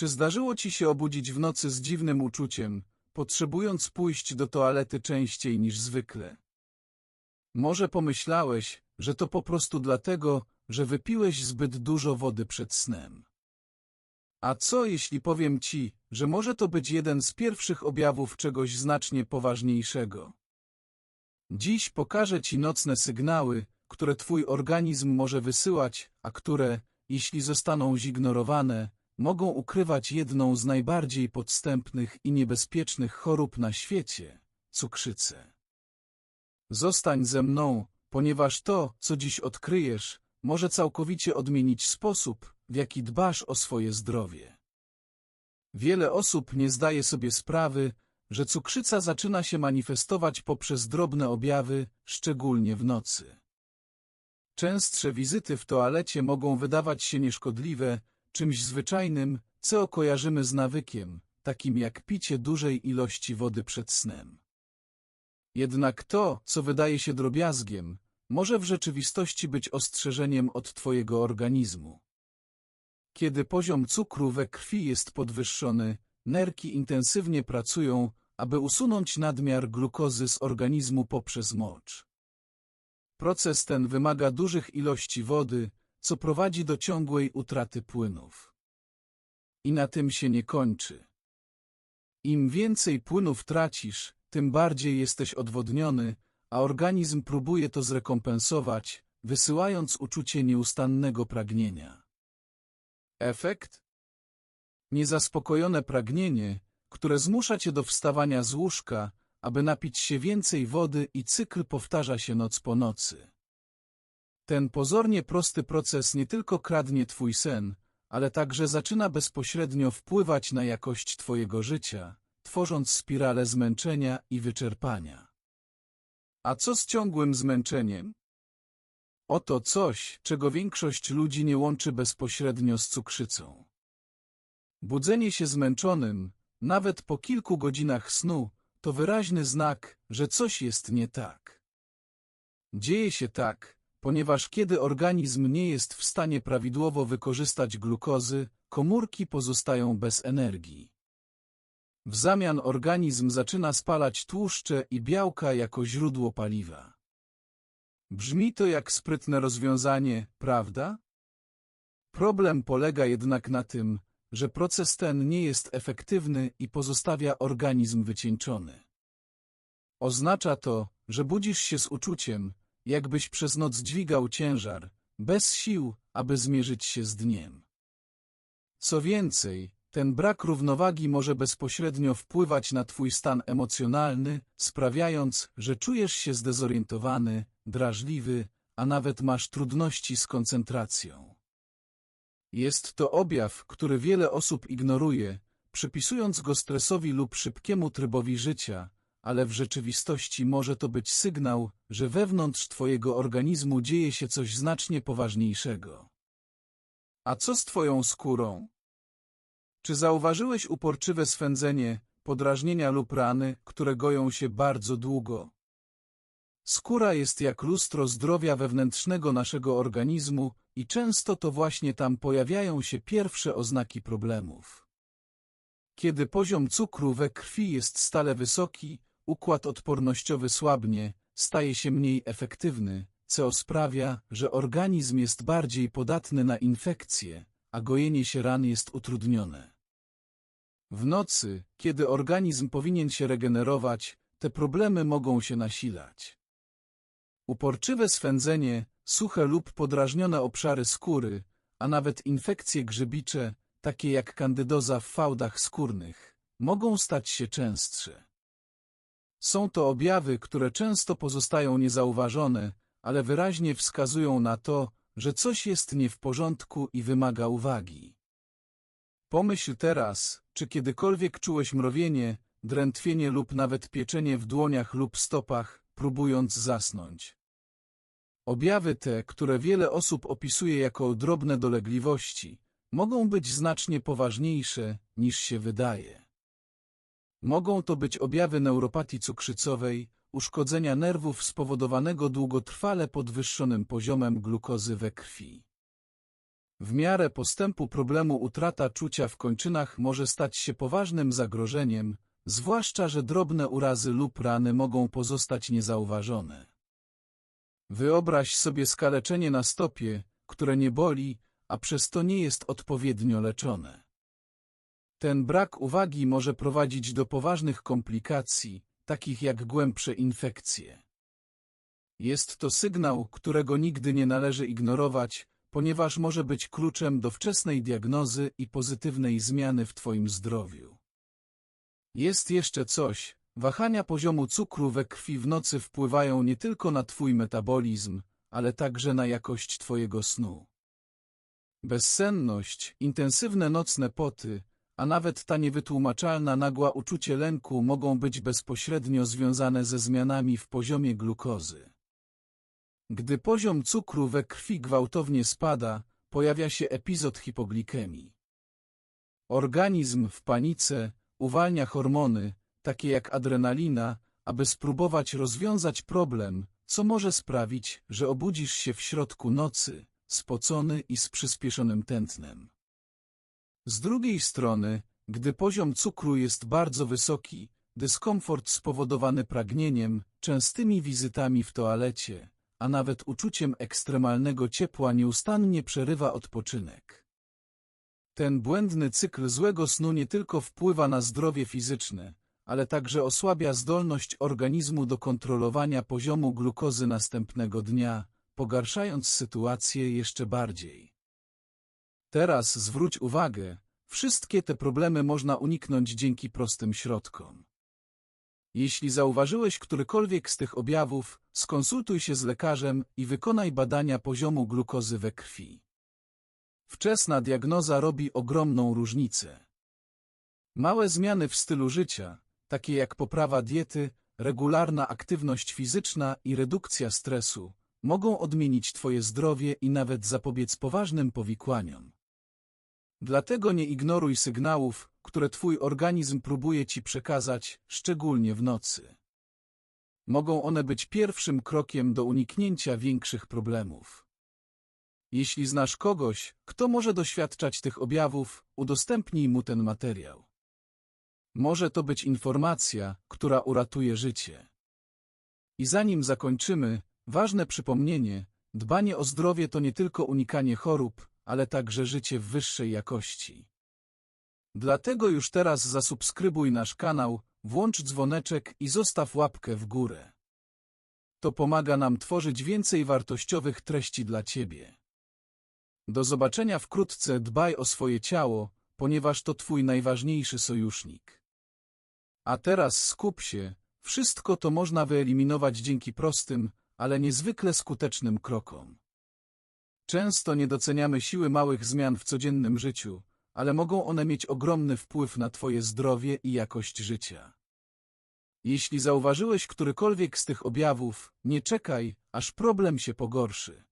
Czy zdarzyło ci się obudzić w nocy z dziwnym uczuciem, potrzebując pójść do toalety częściej niż zwykle? Może pomyślałeś, że to po prostu dlatego, że wypiłeś zbyt dużo wody przed snem. A co jeśli powiem ci, że może to być jeden z pierwszych objawów czegoś znacznie poważniejszego? Dziś pokażę ci nocne sygnały, które twój organizm może wysyłać, a które, jeśli zostaną zignorowane, mogą ukrywać jedną z najbardziej podstępnych i niebezpiecznych chorób na świecie – cukrzycę. Zostań ze mną, ponieważ to, co dziś odkryjesz, może całkowicie odmienić sposób, w jaki dbasz o swoje zdrowie. Wiele osób nie zdaje sobie sprawy, że cukrzyca zaczyna się manifestować poprzez drobne objawy, szczególnie w nocy. Częstsze wizyty w toalecie mogą wydawać się nieszkodliwe, czymś zwyczajnym, co kojarzymy z nawykiem, takim jak picie dużej ilości wody przed snem. Jednak to, co wydaje się drobiazgiem, może w rzeczywistości być ostrzeżeniem od Twojego organizmu. Kiedy poziom cukru we krwi jest podwyższony, nerki intensywnie pracują, aby usunąć nadmiar glukozy z organizmu poprzez mocz. Proces ten wymaga dużych ilości wody, co prowadzi do ciągłej utraty płynów. I na tym się nie kończy. Im więcej płynów tracisz, tym bardziej jesteś odwodniony, a organizm próbuje to zrekompensować, wysyłając uczucie nieustannego pragnienia. Efekt? Niezaspokojone pragnienie, które zmusza cię do wstawania z łóżka, aby napić się więcej wody i cykl powtarza się noc po nocy. Ten pozornie prosty proces nie tylko kradnie twój sen, ale także zaczyna bezpośrednio wpływać na jakość twojego życia, tworząc spiralę zmęczenia i wyczerpania. A co z ciągłym zmęczeniem? Oto coś, czego większość ludzi nie łączy bezpośrednio z cukrzycą. Budzenie się zmęczonym, nawet po kilku godzinach snu, to wyraźny znak, że coś jest nie tak. Dzieje się tak, ponieważ kiedy organizm nie jest w stanie prawidłowo wykorzystać glukozy, komórki pozostają bez energii. W zamian organizm zaczyna spalać tłuszcze i białka jako źródło paliwa. Brzmi to jak sprytne rozwiązanie, prawda? Problem polega jednak na tym, że proces ten nie jest efektywny i pozostawia organizm wycieńczony. Oznacza to, że budzisz się z uczuciem, jakbyś przez noc dźwigał ciężar, bez sił, aby zmierzyć się z dniem. Co więcej, ten brak równowagi może bezpośrednio wpływać na twój stan emocjonalny, sprawiając, że czujesz się zdezorientowany, drażliwy, a nawet masz trudności z koncentracją. Jest to objaw, który wiele osób ignoruje, przypisując go stresowi lub szybkiemu trybowi życia, ale w rzeczywistości może to być sygnał, że wewnątrz twojego organizmu dzieje się coś znacznie poważniejszego. A co z twoją skórą? Czy zauważyłeś uporczywe swędzenie, podrażnienia lub rany, które goją się bardzo długo? Skóra jest jak lustro zdrowia wewnętrznego naszego organizmu i często to właśnie tam pojawiają się pierwsze oznaki problemów. Kiedy poziom cukru we krwi jest stale wysoki, układ odpornościowy słabnie, staje się mniej efektywny, co sprawia, że organizm jest bardziej podatny na infekcje, a gojenie się ran jest utrudnione. W nocy, kiedy organizm powinien się regenerować, te problemy mogą się nasilać. Uporczywe swędzenie, suche lub podrażnione obszary skóry, a nawet infekcje grzybicze, takie jak kandydoza w fałdach skórnych, mogą stać się częstsze. Są to objawy, które często pozostają niezauważone, ale wyraźnie wskazują na to, że coś jest nie w porządku i wymaga uwagi. Pomyśl teraz, czy kiedykolwiek czułeś mrowienie, drętwienie lub nawet pieczenie w dłoniach lub stopach, próbując zasnąć. Objawy te, które wiele osób opisuje jako drobne dolegliwości, mogą być znacznie poważniejsze, niż się wydaje. Mogą to być objawy neuropatii cukrzycowej, uszkodzenia nerwów spowodowanego długotrwale podwyższonym poziomem glukozy we krwi. W miarę postępu problemu utrata czucia w kończynach może stać się poważnym zagrożeniem, zwłaszcza, że drobne urazy lub rany mogą pozostać niezauważone. Wyobraź sobie skaleczenie na stopie, które nie boli, a przez to nie jest odpowiednio leczone. Ten brak uwagi może prowadzić do poważnych komplikacji, takich jak głębsze infekcje. Jest to sygnał, którego nigdy nie należy ignorować, ponieważ może być kluczem do wczesnej diagnozy i pozytywnej zmiany w Twoim zdrowiu. Jest jeszcze coś, wahania poziomu cukru we krwi w nocy wpływają nie tylko na Twój metabolizm, ale także na jakość Twojego snu. Bezsenność, intensywne nocne poty, a nawet ta niewytłumaczalna nagła uczucie lęku mogą być bezpośrednio związane ze zmianami w poziomie glukozy. Gdy poziom cukru we krwi gwałtownie spada, pojawia się epizod hipoglikemii. Organizm w panice uwalnia hormony, takie jak adrenalina, aby spróbować rozwiązać problem, co może sprawić, że obudzisz się w środku nocy, spocony i z przyspieszonym tętnem. Z drugiej strony, gdy poziom cukru jest bardzo wysoki, dyskomfort spowodowany pragnieniem, częstymi wizytami w toalecie, a nawet uczuciem ekstremalnego ciepła nieustannie przerywa odpoczynek. Ten błędny cykl złego snu nie tylko wpływa na zdrowie fizyczne, ale także osłabia zdolność organizmu do kontrolowania poziomu glukozy następnego dnia, pogarszając sytuację jeszcze bardziej. Teraz zwróć uwagę, wszystkie te problemy można uniknąć dzięki prostym środkom. Jeśli zauważyłeś którykolwiek z tych objawów, skonsultuj się z lekarzem i wykonaj badania poziomu glukozy we krwi. Wczesna diagnoza robi ogromną różnicę. Małe zmiany w stylu życia, takie jak poprawa diety, regularna aktywność fizyczna i redukcja stresu, mogą odmienić Twoje zdrowie i nawet zapobiec poważnym powikłaniom. Dlatego nie ignoruj sygnałów, które Twój organizm próbuje Ci przekazać, szczególnie w nocy. Mogą one być pierwszym krokiem do uniknięcia większych problemów. Jeśli znasz kogoś, kto może doświadczać tych objawów, udostępnij mu ten materiał. Może to być informacja, która uratuje życie. I zanim zakończymy, ważne przypomnienie, dbanie o zdrowie to nie tylko unikanie chorób, ale także życie w wyższej jakości. Dlatego już teraz zasubskrybuj nasz kanał, włącz dzwoneczek i zostaw łapkę w górę. To pomaga nam tworzyć więcej wartościowych treści dla Ciebie. Do zobaczenia wkrótce dbaj o swoje ciało, ponieważ to Twój najważniejszy sojusznik. A teraz skup się, wszystko to można wyeliminować dzięki prostym, ale niezwykle skutecznym krokom. Często nie doceniamy siły małych zmian w codziennym życiu, ale mogą one mieć ogromny wpływ na Twoje zdrowie i jakość życia. Jeśli zauważyłeś którykolwiek z tych objawów, nie czekaj, aż problem się pogorszy.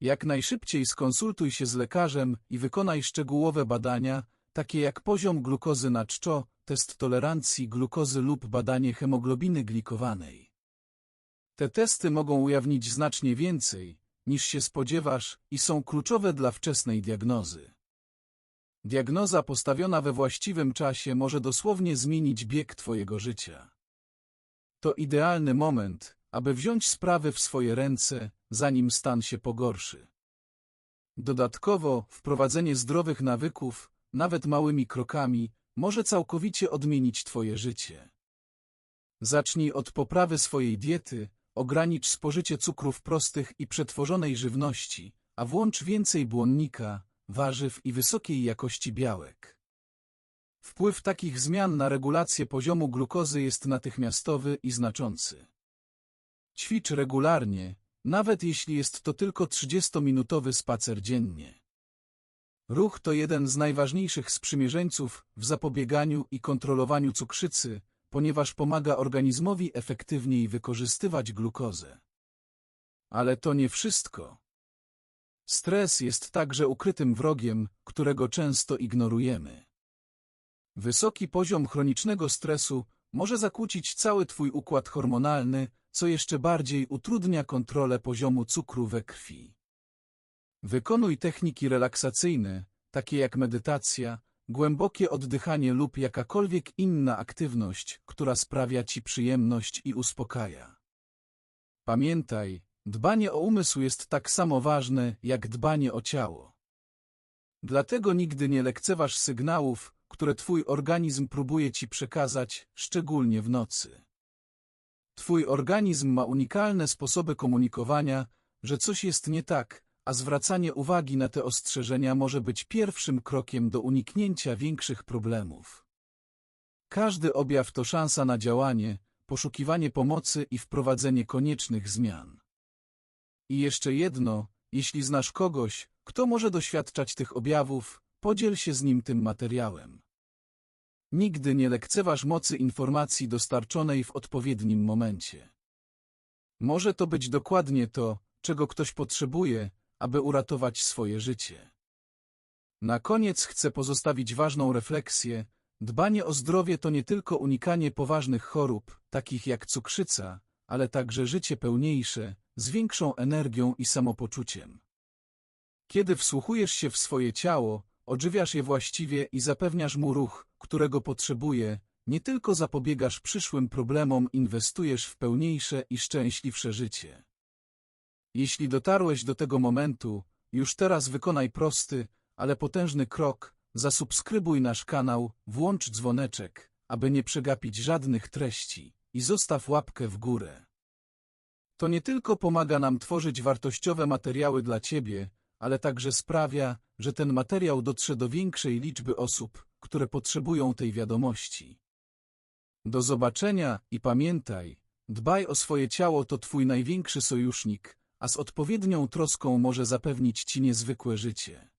Jak najszybciej skonsultuj się z lekarzem i wykonaj szczegółowe badania, takie jak poziom glukozy na czczo, test tolerancji glukozy lub badanie hemoglobiny glikowanej. Te testy mogą ujawnić znacznie więcej, niż się spodziewasz i są kluczowe dla wczesnej diagnozy. Diagnoza postawiona we właściwym czasie może dosłownie zmienić bieg Twojego życia. To idealny moment, aby wziąć sprawy w swoje ręce, zanim stan się pogorszy. Dodatkowo, wprowadzenie zdrowych nawyków, nawet małymi krokami, może całkowicie odmienić Twoje życie. Zacznij od poprawy swojej diety, ogranicz spożycie cukrów prostych i przetworzonej żywności, a włącz więcej błonnika, warzyw i wysokiej jakości białek. Wpływ takich zmian na regulację poziomu glukozy jest natychmiastowy i znaczący. Ćwicz regularnie, nawet jeśli jest to tylko 30-minutowy spacer dziennie. Ruch to jeden z najważniejszych sprzymierzeńców w zapobieganiu i kontrolowaniu cukrzycy, ponieważ pomaga organizmowi efektywniej wykorzystywać glukozę. Ale to nie wszystko. Stres jest także ukrytym wrogiem, którego często ignorujemy. Wysoki poziom chronicznego stresu może zakłócić cały Twój układ hormonalny, co jeszcze bardziej utrudnia kontrolę poziomu cukru we krwi. Wykonuj techniki relaksacyjne, takie jak medytacja, głębokie oddychanie lub jakakolwiek inna aktywność, która sprawia ci przyjemność i uspokaja. Pamiętaj, dbanie o umysł jest tak samo ważne, jak dbanie o ciało. Dlatego nigdy nie lekceważ sygnałów, które twój organizm próbuje ci przekazać, szczególnie w nocy. Twój organizm ma unikalne sposoby komunikowania, że coś jest nie tak, a zwracanie uwagi na te ostrzeżenia może być pierwszym krokiem do uniknięcia większych problemów. Każdy objaw to szansa na działanie, poszukiwanie pomocy i wprowadzenie koniecznych zmian. I jeszcze jedno, jeśli znasz kogoś, kto może doświadczać tych objawów, podziel się z nim tym materiałem. Nigdy nie lekceważ mocy informacji dostarczonej w odpowiednim momencie. Może to być dokładnie to, czego ktoś potrzebuje, aby uratować swoje życie. Na koniec chcę pozostawić ważną refleksję. Dbanie o zdrowie to nie tylko unikanie poważnych chorób, takich jak cukrzyca, ale także życie pełniejsze, z większą energią i samopoczuciem. Kiedy wsłuchujesz się w swoje ciało, odżywiasz je właściwie i zapewniasz mu ruch, którego potrzebuje, nie tylko zapobiegasz przyszłym problemom, inwestujesz w pełniejsze i szczęśliwsze życie. Jeśli dotarłeś do tego momentu, już teraz wykonaj prosty, ale potężny krok, zasubskrybuj nasz kanał, włącz dzwoneczek, aby nie przegapić żadnych treści i zostaw łapkę w górę. To nie tylko pomaga nam tworzyć wartościowe materiały dla Ciebie, ale także sprawia, że ten materiał dotrze do większej liczby osób, które potrzebują tej wiadomości. Do zobaczenia i pamiętaj, dbaj o swoje ciało to Twój największy sojusznik, a z odpowiednią troską może zapewnić Ci niezwykłe życie.